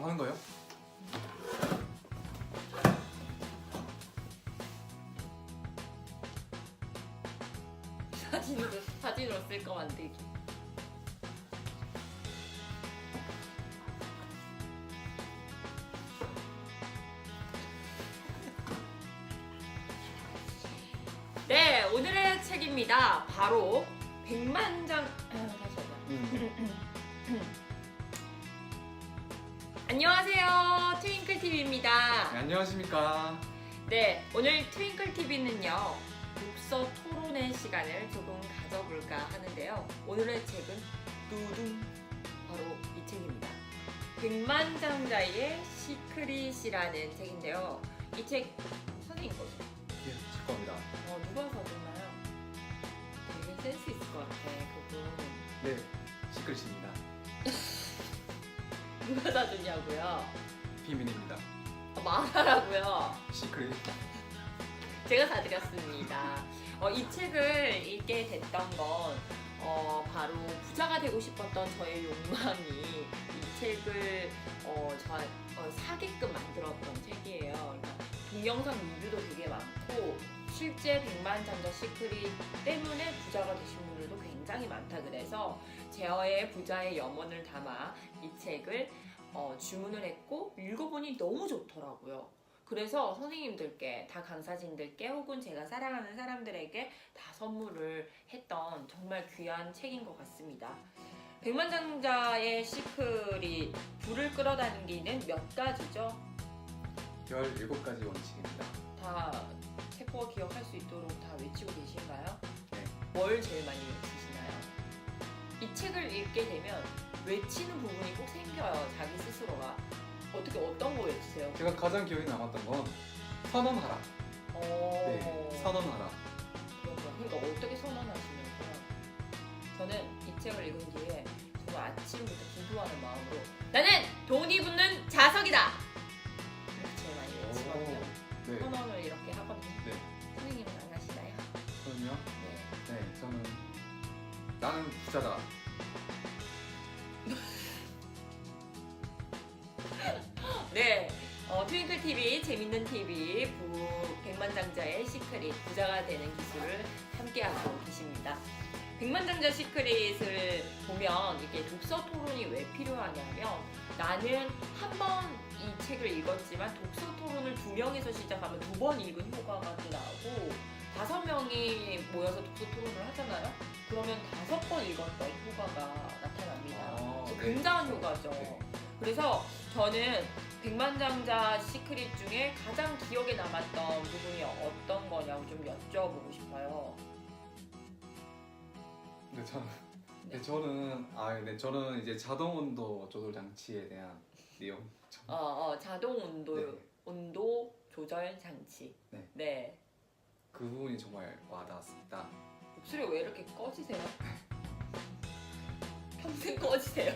바로 하는 거예요? 사진으로 사진으로 쓸 거 만들기. 네, 오늘의 책입니다. 바로 백만장 아, 다시 하자. 안녕하세요. 트윙클 TV입니다. 네, 안녕하십니까. 네, 오늘 트윙클 TV는요. 독서 토론의 시간을 조금 가져볼까 하는데요. 오늘의 책은 두둥 바로 이 책입니다. 백만장자의 시크릿이라는 책인데요. 이 책 선생님 거죠? 예, 제 겁니다. 어, 누가 사줬나요? 되게 센스 있을 것 같아, 그 누가 사줬냐고요? 비밀입니다. 어, 말하라고요. 시크릿. 제가 사드렸습니다. 어, 이 책을 읽게 됐던 건 어, 바로 부자가 되고 싶었던 저의 욕망이 이 책을 어, 저, 어, 사게끔 만들었던 책이에요. 그러니까 동영상 리뷰도 되게 많고 실제 백만 장자 시크릿 때문에 부자가 되신 분들도 굉장히 많다 그래서 제어의 부자의 염원을 담아 이 책을 어, 주문을 했고 읽어보니 너무 좋더라고요. 그래서 선생님들께 다 강사진들께 혹은 제가 사랑하는 사람들에게 다 선물을 했던 정말 귀한 책인 것 같습니다. 백만장자의 시크릿 불을 끌어당기는 몇 가지죠? 17가지 원칙입니다. 다 세포가 기억할 수 있도록 다 외치고 계신가요? 네. 뭘 제일 많이 외치시나요? 이 책을 읽게 되면 외치는 부분이 꼭 생겨요. 자기 스스로가. 어떻게 어떤 거 외치세요? 제가 가장 기억에 남았던 건 선언하라. 어... 네, 선언하라. 그런가? 그러니까 어떻게 선언하시냐고요? 저는 이 책을 읽은 뒤에 정말 아침부터 기도하는 마음으로 나는 돈이 붙는 자석이다! 제일 많이 외치거든요. 네, 선언을 이렇게 하거든요. 나는 부자다. 네. 어, 트윙클 TV, 재밌는 TV, 부, 백만장자의 시크릿, 부자가 되는 기술을 함께하고 계십니다. 백만장자 시크릿을 보면 이게 독서 토론이 왜 필요하냐면 나는 한 번 이 책을 읽었지만 독서 토론을 두 명에서 시작하면 두 번 읽은 효과가 또 나오고 다섯 명이 모여서 독서 토론을 하잖아요. 그러면 다섯 번 읽었던 효과가 나타납니다. 아, 그래서 네. 굉장한 효과죠. 네. 그래서 저는 백만장자 시크릿 중에 가장 기억에 남았던 부분이 어떤 거냐고 좀 여쭤보고 싶어요. 네, 저는 네, 저는 아, 네, 저는 이제 자동 온도 조절 장치에 대한 내용. 좀- 어, 어, 자동 온도 네. 온도 조절 장치. 네. 네. 그 부분이 정말 와닿았습니다. 목소리 왜 이렇게 꺼지세요? 평생 꺼지세요.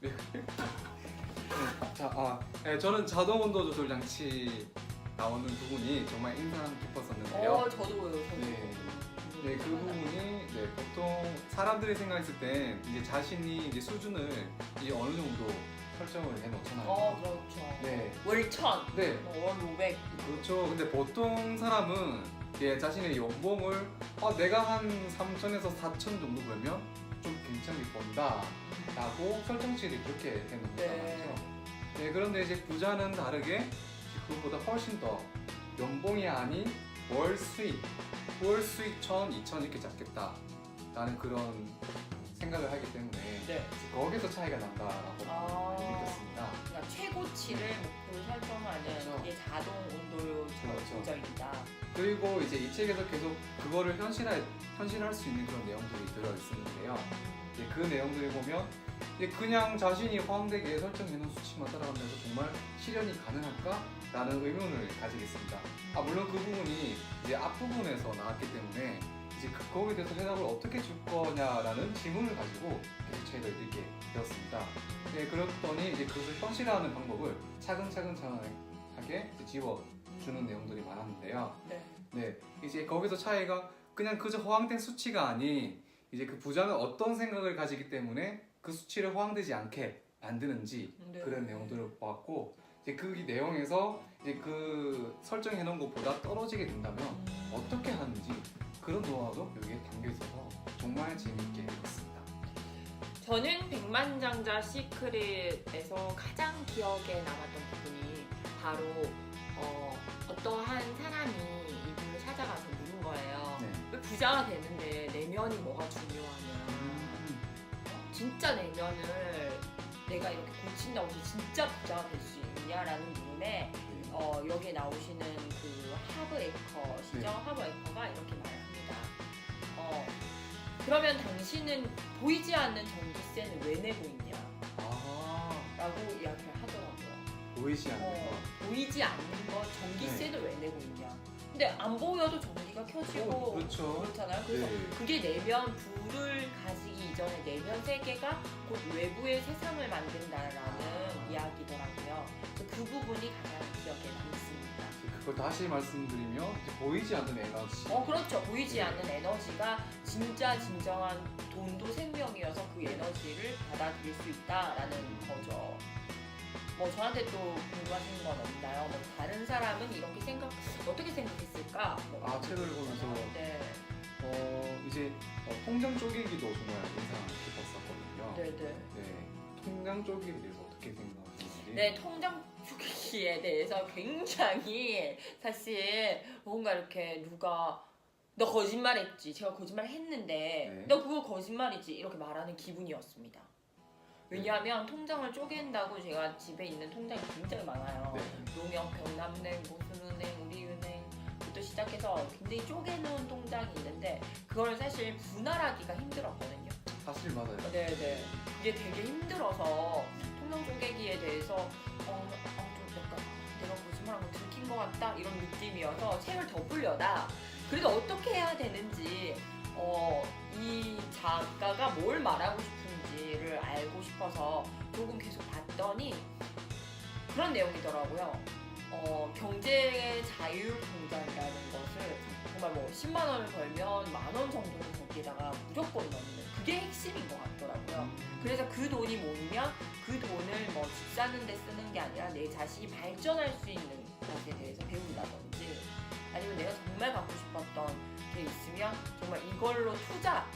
네. 자, 아, 네, 저는 자동 온도 조절 장치 나오는 부분이 정말 인상 깊었었는데요. 어, 저도요. 저도. 네. 네, 그 부분이 네, 보통 사람들이 생각했을 때 이제 자신이 이제 수준을 이제 어느 정도 설정을 해 놓잖아요. 어, 그렇죠. 네. 월 천, 네, 월 500. 그렇죠. 근데 보통 사람은 예, 자신의 연봉을 아, 내가 한 3천에서 4천 정도 벌면 좀 괜찮게 번다 라고 설정치를 그렇게 해놓는 네. 거죠. 네, 그런데 이제 부자는 다르게 그것보다 훨씬 더 연봉이 아닌 월 수익, 월 수익 천, 이천 이렇게 잡겠다 라는 그런 생각을 하기 때문에 네. 거기서 차이가 난다라고 아. 느꼈습니다. 그러니까 최고치를 목표로 설정하는 그렇죠. 이게 자동 온도 그렇죠. 조절입니다. 그리고 이제 이 책에서 계속 그거를 현실화, 현실할 수 있는 그런 내용들이 들어 있었는데요. 이제 그 내용들을 보면 이제 그냥 자신이 허황되게 설정해놓은 수치만 따라가면서 정말 실현이 가능할까? 라는 의문을 가지겠습니다. 아, 물론 그 부분이 이제 앞 부분에서 나왔기 때문에 이제 그, 거기에 대해서 해답을 어떻게 줄 거냐라는 질문을 가지고 계속 책을 읽게 되었습니다. 네, 그랬더니 이제 그것을 현실화하는 방법을 차근차근 차근하게 지워주는 내용들이 많았는데요. 네. 네, 이제 거기서 차이가 그냥 그저 허황된 수치가 아닌 이제 그 부자는 어떤 생각을 가지기 때문에 그 수치를 허황되지 않게 만드는지 네. 그런 내용들을 보았고 이제 그 내용에서 이제 그 설정해 놓은 것보다 떨어지게 된다면 음. 어떻게 하는지 그런 노하우도 여기에 담겨 있어서 정말 재미있게 읽었습니다. 저는 백만장자 시크릿에서 가장 기억에 남았던 부분이 바로 어, 어떠한 사람이 이분을 찾아가서 물은 거예요. 네. 왜 부자가 되는데 내면이 뭐가 중요하냐. 음, 진짜 내면을 내가 이렇게 고친다고 해서 진짜 부자가 될 수 있냐라는 부분에 어, 여기에 나오시는 그 하브 에커시죠? 네. 하브 에커가 이렇게 말합니다. 어, 그러면 당신은 보이지 않는 전기세는 왜 내고 있냐? 아 라고 이야기를 하더라고요. 보이지 않는 어, 거. 보이지 않는 거 전기세를 왜 내고 있냐? 근데 안 보여도 전기가 켜지고 어, 그렇죠. 그렇잖아요. 그래서 네. 그게 내면 불을 가지기 이전에 내면 세계가 곧 외부의 세상을 만든다라는 아. 이야기더라고요. 그래서 그 부분이 가장 기억에 남습니다. 그걸 다시 말씀드리면 이제 보이지 않는 에너지. 어 그렇죠. 보이지 않는 에너지가 진짜 진정한 돈도 생명이어서 그 에너지를 받아들일 수 있다라는 거죠. 뭐 저한테 또 궁금하신 건 없나요? 뭐 다른 사람은 이렇게 생각 어떻게 생각했을까? 뭐 아, 책을 보면서 네, 어 이제 어, 통장 쪼개기도 정말 인상 깊었었거든요. 네, 네. 네. 통장 쪼개기에 대해서 어떻게 생각하시는지. 네, 통장 주기에 대해서 굉장히 사실 뭔가 이렇게 누가 너 거짓말했지. 제가 거짓말 했는데 네. 너 그거 거짓말이지. 이렇게 말하는 기분이었습니다. 왜냐하면 통장을 쪼갠다고 제가 집에 있는 통장이 굉장히 많아요. 네. 농협, 경남은행, 무슨은행, 우리은행 부터 시작해서 굉장히 쪼개놓은 통장이 있는데 그걸 사실 분할하기가 힘들었거든요. 사실 맞아요. 네네. 그게 되게 힘들어서 통장 쪼개기에 대해서 어, 어, 좀 약간 내가 거짓말한 거 들킨 것 같다 이런 느낌이어서 책을 덮으려다 그래도 어떻게 해야 되는지 어, 이 작가가 뭘 말하고 싶은지를 알고 싶어서 조금 계속 봤더니 그런 내용이더라고요. 어, 경제 자율 통장이라는 것을 정말 뭐 10만 원을 벌면 만 원 정도는 거기에다가 무조건 넣는 그게 핵심인 것 같더라고요. 그래서 그 돈이 모이면 그 돈을 뭐 집 사는 데 쓰는 게 아니라 내 자신이 발전할 수 있는 것에 대해서 배운다든지 아니면 내가 정말 갖고 싶었던 게 있으면 정말 이걸로 투자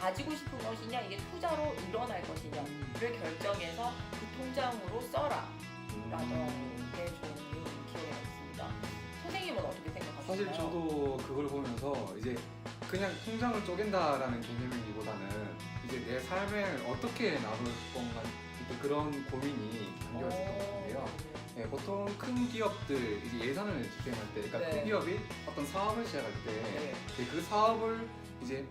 가지고 싶은 것이냐 이게 투자로 일어날 것이냐를 결정해서 그 통장으로 써라 라는 음. 게 저는 기억에 남습니다. 선생님은 어떻게 생각하시나요? 사실 저도 그걸 보면서 이제 그냥 통장을 쪼갠다라는 개념이기보다는 이제 내 삶을 어떻게 나눌 건가 그런 고민이 담겨 있을 것 같은데요. 네, 보통 큰 기업들 이제 예산을 집행할 때, 그러니까 네. 큰 기업이 어떤 사업을 시작할 때, 네. 이제 그 사업을 이제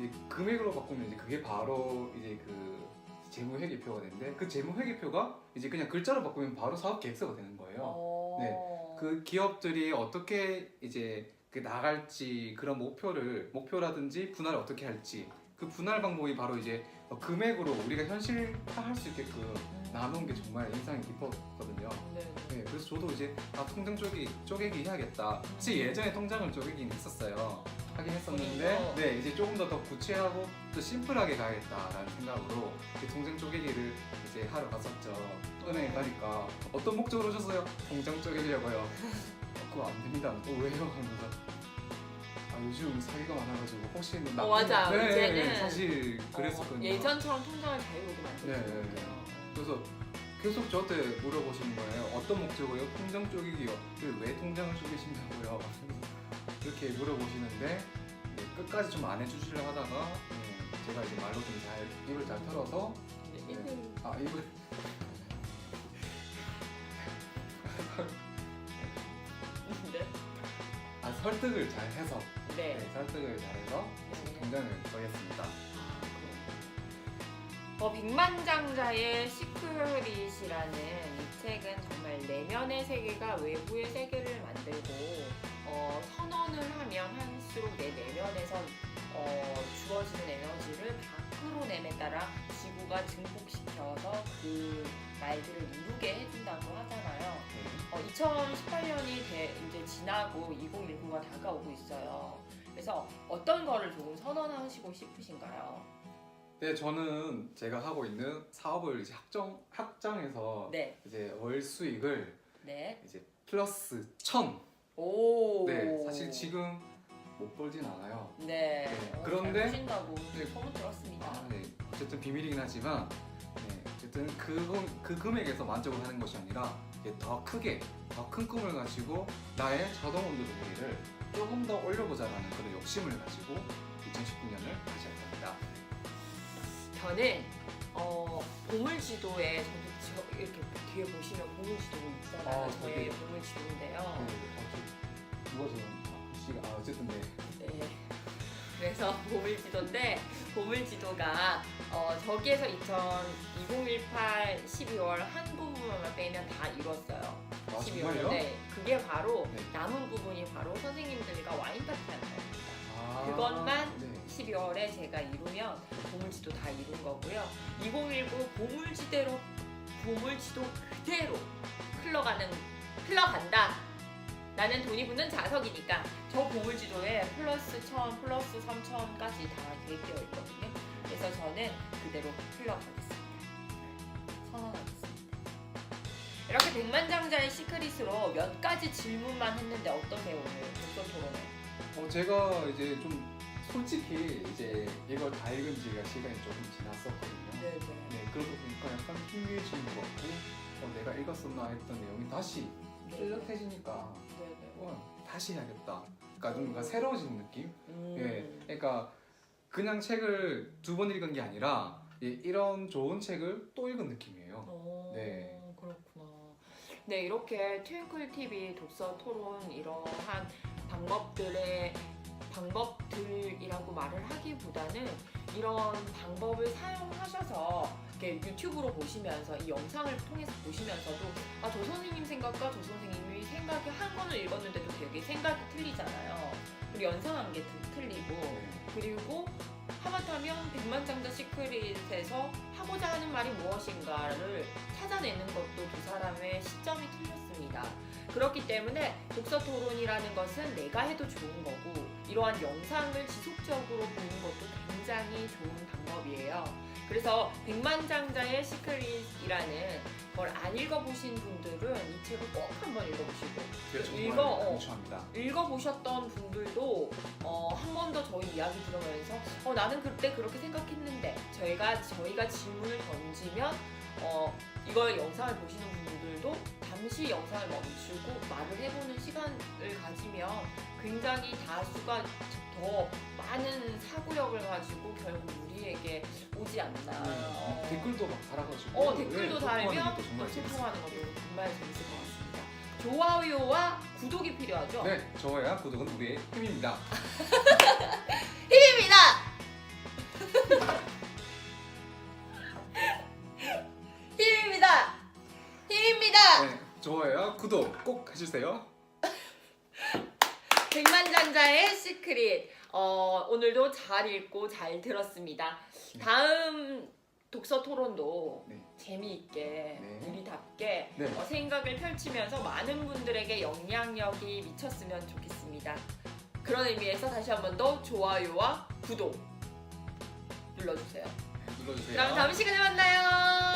이 금액으로 바꾸면 이제 그게 바로 이제 그 재무 회계표가 되는데 그 재무 회계표가 이제 그냥 글자로 바꾸면 바로 사업 계획서가 되는 거예요. 어... 네. 그 기업들이 어떻게 이제 그 나갈지 그런 목표를 목표라든지 분할을 어떻게 할지 그 분할 방법이 바로 이제 어, 금액으로 우리가 현실화할 수 있게끔 음. 나눈 게 정말 인상이 깊었거든요. 네. 네, 그래서 저도 이제 아 통장 쪼개 쪼개기 해야겠다. 사실 예전에 통장을 쪼개긴 했었어요. 하긴 했었는데, 본인도? 네 이제 조금 더 더 구체하고 또 심플하게 가야겠다라는 생각으로 이 통장 쪼개기를 이제 하러 갔었죠. 은행에 가니까 어떤 목적으로 오셨어요? 통장 쪼개려고요. 어, 그거 안 됩니다. 어, 왜요? 하면서 아 요즘 사기가 많아가지고 혹시 뭐 어, 맞아요. 네, 이제는 사실 그랬었거든요. 어, 예전처럼 통장을 자유로도 만들 네, 수 네, 있어요. 그래서 계속 저한테 물어보시는 거예요. 어떤 목적으로 통장 쪼개기요? 그왜 통장을 쪼개신다고요? 이렇게 물어보시는데 네, 끝까지 좀 안 해주시려 하다가 네, 제가 이제 말로 좀 잘 입을 잘 털어서 네. 네. 아 입을 네. 아 설득을 잘 해서 네. 네, 설득을 잘 해서 네. 정했습니다. 어, 백만장자의 시크릿이라는 이 책은 정말 내면의 세계가 외부의 세계를 만들고 어, 선언을 하면 할수록 내 내면에서 어, 주어지는 에너지를 밖으로 내에 따라 지구가 증폭시켜서 그 말들을 이루게 해준다고 하잖아요. 네. 어, 2018년이 이제 지나고 2019가 다가오고 있어요. 그래서 어떤 거를 조금 선언하시고 싶으신가요? 네, 저는 제가 하고 있는 사업을 이제 확정 확장해서 네, 이제 월 수익을 네. 이제 플러스 천. 오. 네, 사실 지금 못 벌진 않아요. 네. 네, 어, 그런데- 잘 보신다고 네. 소문 들었습니다. 아, 네. 어쨌든 비밀이긴 하지만 네, 어쨌든 그, 금- 그 금액에서 만족을 하는 것이 아니라 더 크게 더 큰 꿈을 가지고 나의 자동 온도 조절기를 조금 더 올려보자라는 그런 욕심을 가지고 2019년을 다시 할 겁니다. 저는 어, 보물지도에 저도 저 이렇게 뒤에 보시면 보물지도 있잖아요. 아, 저의 되게- 보물지도인데요. 누가 저 글씨가 아, 어쨌든 네. 네. 그래서 보물지도인데 보물지도가 어, 저기에서 2018 12월 한 부분만 빼면 다 이뤘어요. 아 12월. 정말요? 네. 그게 바로 네. 남은 부분이 바로 선생님들과 와인 파티 하는 겁니다. 아, 그것만 네. 12월에 제가 이루면 보물지도 다 이룬 거고요. 2019 보물지대로 보물지도 그대로 흘러가는 흘러간다. 나는 돈이 붙는 자석이니까 저 보물지도에 플러스 1000, 플러스 3000까지 다 계획되어 있거든요. 그래서 저는 그대로 흘러가겠습니다. 백만장자의 시크릿으로 몇 가지 질문만 했는데 어떠세요 오늘 독서 토론회? 어, 제가 이제 좀 솔직히 이제 이걸 다 읽은 지가 시간이 조금 지났었거든요. 네 네. 네, 그러다 보니까 약간 희미해진 것 같고 어, 내가 읽었었나 했던 내용이 다시 뚜렷해지니까 네네. 어, 다시 해야겠다. 그러니까 좀 뭔가 새로워진 느낌? 음. 예, 그러니까 그냥 책을 두 번 읽은 게 아니라 예, 이런 좋은 책을 또 읽은 느낌이에요. 어, 네. 네, 이렇게 트윙클 TV 독서 토론 이러한 방법들의 방법들이라고 말을 하기보다는 이런 방법을 사용하셔서 이렇게 유튜브로 보시면서 이 영상을 통해서 보시면서도 아, 저 선생님 생각과 저 선생님이 생각이 한 권을 읽었는데도 되게 생각이 틀리잖아요. 그리고 연상한 게 드- 틀리고 네. 그리고 하마터면 백만장자 시크릿에서 하고자 하는 말이 무엇인가를 찾아내는 것도 두 사람의 시점이 틀렸습니다. 그렇기 때문에 독서 토론이라는 것은 내가 해도 좋은 거고 이러한 영상을 지속적으로 보는 것도 굉장히 좋은 방법이에요. 그래서 백만장자의 시크릿이라는 걸 안 읽어보신 분들은 이 책을 꼭 한번 읽어보시고 읽어, 어. 읽어보셨던 분들도 어, 한 번 더 저희 이야기 들으면서 어, 나는 그때 그렇게 생각했는데 저희가 저희가 질문을 던지면 어, 이걸 영상을 보시는 분들도 잠시 영상을 멈추고 말을 해보는 시간을 가지면 굉장히 다수가 더 많은 사고력을 가지고 결국 우리에게 오지 않나. 어, 네, 댓글도 막 달아가지고 어, 댓글도 네, 소통하는 달면. 소통하는 것도 정말 재밌을 것 같습니다. 좋아요와 구독이 필요하죠? 네, 좋아요와 구독은 우리의. 힘입니다. 힘입니다. 구독 꼭 해주세요. 백만장자의 시크릿. 어, 오늘도 잘 읽고 잘 들었습니다. 다음 독서 토론도 네. 재미있게 네. 우리답게 네. 어, 생각을 펼치면서 많은 분들에게 영향력이 미쳤으면 좋겠습니다. 그런 의미에서 다시 한 번 더 좋아요와 구독 눌러주세요. 눌러주세요. 그럼 다음 시간에 만나요.